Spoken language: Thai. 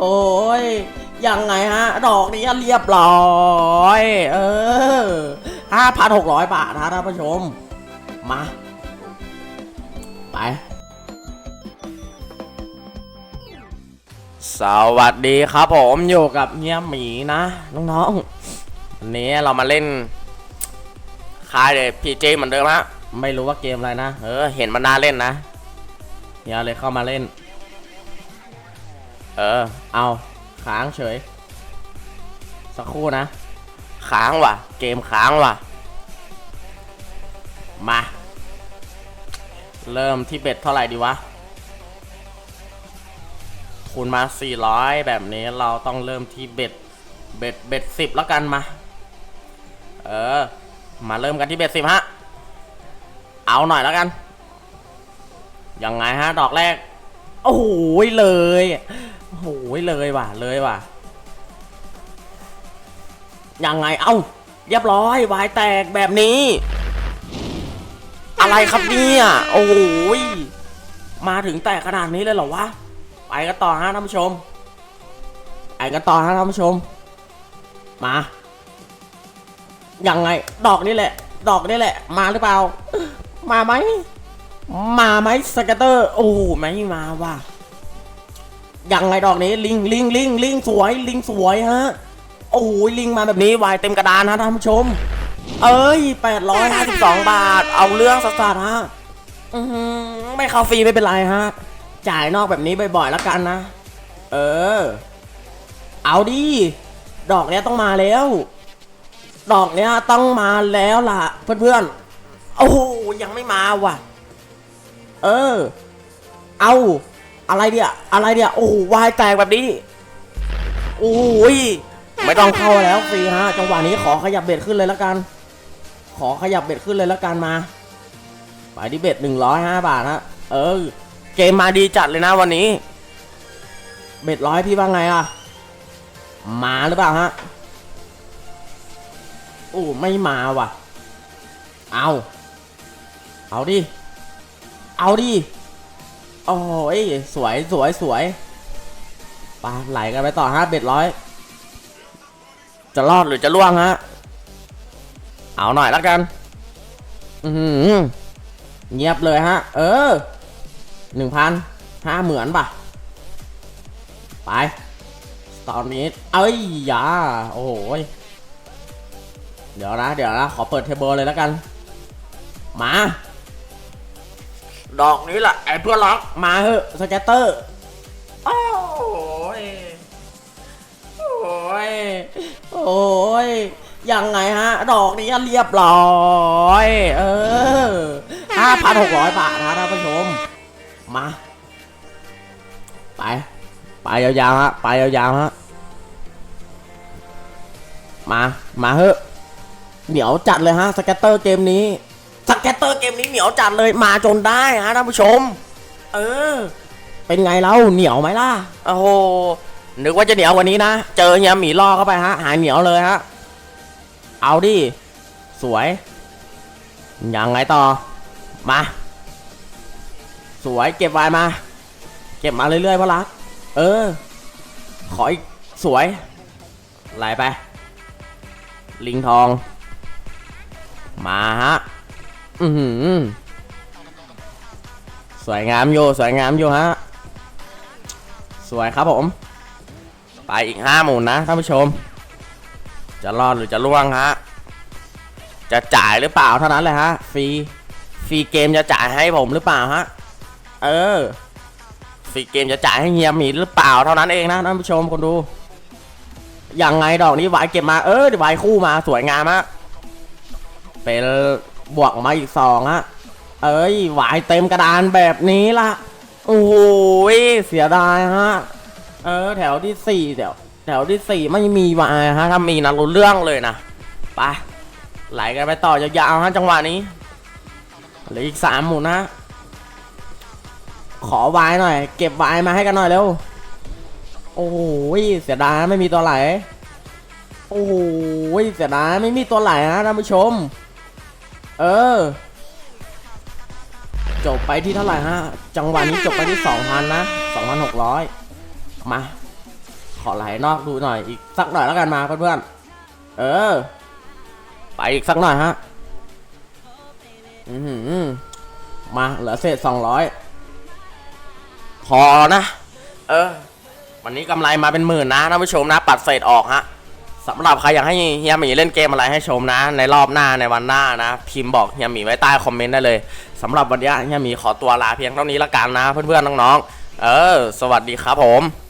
โอ้ยยังไงฮะ ดอกนี้เรียบร้อย เออห้าพันหกร้อยบาทนะท่านผู้ชม มา ไป สวัสดีครับผมอยู่กับเฮียหมีนะ น้องๆวันนี้เรามาเล่นคายเลยพีเจเหมือนเดิมฮะ ไม่รู้ว่าเกมอะไรนะ เออ เห็นมันน่าเล่นนะเฮียเลยเข้ามาเล่น เออ เอาค้างเฉย สักครู่นะ ค้างว่ะ เกมค้างว่ะ มา เริ่มที่เบ็ดเท่าไหร่ดีวะ คูณมา 400 แบบนี้เราต้องเริ่มที่เบ็ด เบ็ด เบ็ดสิบแล้วกันมา เออ มาเริ่มกันที่เบ็ดสิบฮะ เอาหน่อยแล้วกัน ยังไงฮะ ดอกแรก โอ้โหเลย หเลยว่ะเลยว่ะ ยังไงเอ้าเรียบร้อยวายแตกแบบนี้ อะไรครับเนี่ยโอ้โหยมาถึงแตกขนาดนี้เลยเหรอวะไปกันต่อฮะท่านผู้ชมไปกันต่อฮะท่านผู้ชม มายังไง ดอกนี่แหละ ดอกนี่แหละ มาหรือเปล่า มาไหมมาไหมสเกตเตอร์ โอ้ไม่มาว่ะ ยังไงดอกนี้ลิงลิงลิงลิงสวยลิงสวยฮะโอ้ยลิงมาแบบนี้วายเต็มกระดานฮะท่านผู้ชม เอ้ย 852 บาท เอาเรื่องสัสๆฮะอือไม่เข้าฟรีไม่เป็นไรฮะ จ่ายนอกแบบนี้บ่อยๆแล้วกันนะ เออ เอาดิ ดอกเนี้ยต้องมาแล้ว ดอกเนี้ยต้องมาแล้วล่ะ เพื่อนๆ โอ้โหยังไม่มาว่ะ เออ เอา อะไรเดียอะไรเดียโอ้โหวายแตกแบบนี้โอ้ยไม่ต้องเข้าแล้วฟรีฮะจังหวะนี้ขอขยับเบ็ดขึ้นเลยแล้วกัน ขอขยับเบ็ดขึ้นเลยแล้วกันมาไปที่เบ็ดหนึ่งร้อยห้าบาทฮะเออ เกมมาดีจัดเลยนะวันนี้ เบ็ดร้อยพี่ว่าไงอะ มาหรือเปล่าฮะโอ้ไม่มาว่ะ เอา เอาดิ เอาดิ โอ้ยสวยสวยสวยไปไหลกันไปต่อฮะเบ็ดร้อยจะรอดหรือจะล่วงฮะ เอาหน่อยแล้วกัน อืเงียบเลยฮะ เออหนึ่งพันห้าเหมือนป่ะ ไป ตอนนี้ เอ้ยยาโอ้โหเดี๋ยวนะ เดี๋ยวนะ ขอเปิดเทเบิลเลยแล้วกัน มา ดอกนี้แหละไอ้เพื่อนรักมาเถอะสแกตเตอร์โอ้ยโอ้ยโอ้ยยังไงฮะ ดอกนี้เรียบร้อย เออห้าพันหกร้อยบาทนะท่านผู้ชม มา ไป ไปยาวๆฮะ ไปยาวๆฮะ มา มาเถอะเหนียวจัดเลยฮะ สแกตเตอร์เกมนี้ มนี้เหนียวจัดเลยมาจนได้ฮะท่านผู้ชม เออ เป็นไงเล่าเหนียวไหมล่ะโอ้โหนึกว่าจะเหนียวกว่านี้นะ เจอเฮียหมีล่อเข้าไปฮะ หายเหนียวเลยฮะ เอาดิ สวย ยังไงต่อ มา สวยเก็บไว้มา เก็บมาเรื่อยๆพ่อรัก เออ ขออีกสวย ไหลไป ลิงทอง มาฮะ อือหือสวยงามอยู่สวยงามอยู่ฮะ สวยครับผม ไปอีกห้าหมุนนะท่านผู้ชม จะรอดหรือจะล่วงฮะ จะจ่ายหรือเปล่าเท่านั้นเลยฮะ ฟรี ฟรีเกมจะจ่ายให้ผมหรือเปล่าฮะ เออ ฟรีเกมจะจ่ายให้เฮียมีหรือเปล่าเท่านั้นเองนะท่านผู้ชมคนดู ยังไงดอกนี้วเก็บมา เออวคู่มาสวยงามฮะ เป็น บวกมาอีกสองฮะเอ้ยวายเต็มกระดานแบบนี้ละโอ้โหยเสียดายฮะ เออ แถวที่สี่แถวแถวที่สี่ไม่มีวายฮะถ้ามีนะรู้เรื่องเลยนะไปไหลกันไปต่อยาวๆฮะจังหวะนี้เหลืออีกสามหมุนนะขอวายหน่อย เก็บวายมาให้กันหน่อยเร็วโอ้โหเสียดายไม่มีตัวไหล โอ้โหเสียดายไม่มีตัวไหลฮะท่านผู้ชม เออ จบไปที่เท่าไหร่ฮะ จังหวะนี้จบไปที่2,000นนะ2,600มา ขอไหลนอกดูหน่อยอีกสักหน่อยแล้วกันมาเพื่อนๆเออ ไปอีกสักหน่อยฮะอือหือมาเหลือเศษสองร้อยพอนะ เออ วันนี้กำไรมาเป็นหมื่นนะท่านผู้ชมนะ ปัดเศษออกฮะ สำหรับใครอยากให้เฮียหมีเล่นเกมอะไรให้ชมนะ ในรอบหน้าในวันหน้านะ พิมพ์บอกเฮียหมีไว้ใต้คอมเมนต์ได้เลยสำหรับวันนี้เฮียหมีขอตัวลาเพียงเท่านี้ละกันนะ เพื่อนๆน้องๆเออ สวัสดีครับผม